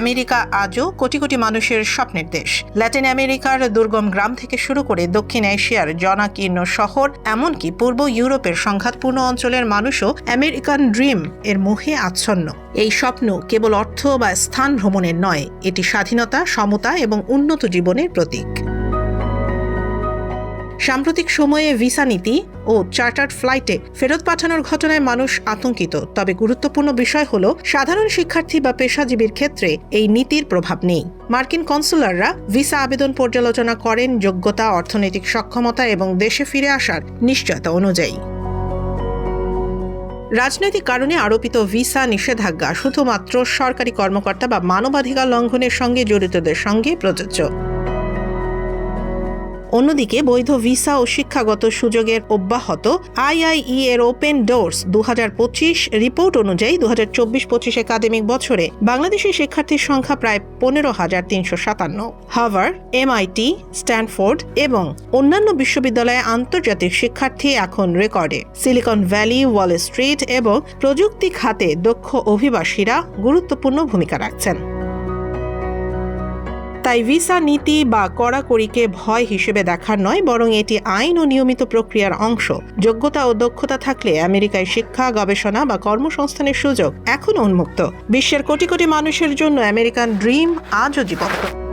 America আজও কোটি কোটি মানুষের স্বপ্নের দেশ। ল্যাটিন আমেরিকার দুর্গম গ্রাম থেকে শুরু করে দক্ষিণ এশিয়ার জনাকীর্ণ শহর, এমনকি পূর্ব ইউরোপের সংঘাতপূর্ণ অঞ্চলের মানুষও আমেরিকান ড্রিম এর মুখে আচ্ছন্ন। এই স্বপ্ন কেবল অর্থ বা স্থান ভ্রমণের নয়, এটি স্বাধীনতা, সমতা এবং উন্নত জীবনের প্রতীক। সাম্প্রতিক সময়ে ভিসা নীতি ও চার্টার্ড ফ্লাইটে ফেরত পাঠানোর ঘটনায় মানুষ আতঙ্কিত। তবে গুরুত্বপূর্ণ বিষয় হল, সাধারণ শিক্ষার্থী বা পেশাজীবীর ক্ষেত্রে এই নীতির প্রভাব নেই। মার্কিন কনসুলাররা ভিসা আবেদন পর্যালোচনা করেন যোগ্যতা, অর্থনৈতিক সক্ষমতা এবং দেশে ফিরে আসার নিশ্চয়তা অনুযায়ী। রাজনৈতিক কারণে আরোপিত ভিসা নিষেধাজ্ঞা শুধুমাত্র সরকারি কর্মকর্তা বা মানবাধিকার লঙ্ঘনের সঙ্গে জড়িতদের সঙ্গে প্রযোজ্য। অন্যদিকে বৈধ ভিসা ও শিক্ষাগত সুযোগের অব্যাহত আইআইই এর ওপেন ডোর্স দু হাজার পঁচিশ রিপোর্ট অনুযায়ী দু হাজার চব্বিশ পঁচিশ একাডেমিক বছরে বাংলাদেশি শিক্ষার্থীর সংখ্যা প্রায় পনেরো হাজার তিনশো সাতান্ন। হাভার এমআইটি, স্ট্যানফোর্ড এবং অন্যান্য বিশ্ববিদ্যালয়ে আন্তর্জাতিক শিক্ষার্থী এখন রেকর্ডে। সিলিকন ভ্যালি, ওয়াল স্ট্রিট এবং প্রযুক্তি খাতে দক্ষ অভিবাসীরা গুরুত্বপূর্ণ ভূমিকা রাখছেন। তাই ভিসা নীতি বা কড়াকড়িকে ভয় হিসেবে দেখার নয়, বরং এটি আইন ও নিয়মিত প্রক্রিয়ার অংশ। যোগ্যতা ও দক্ষতা থাকলে আমেরিকায় শিক্ষা, গবেষণা বা কর্মসংস্থানের সুযোগ এখন উন্মুক্ত। বিশ্বের কোটি কোটি মানুষের জন্য আমেরিকান ড্রিম আজও জীবন্ত।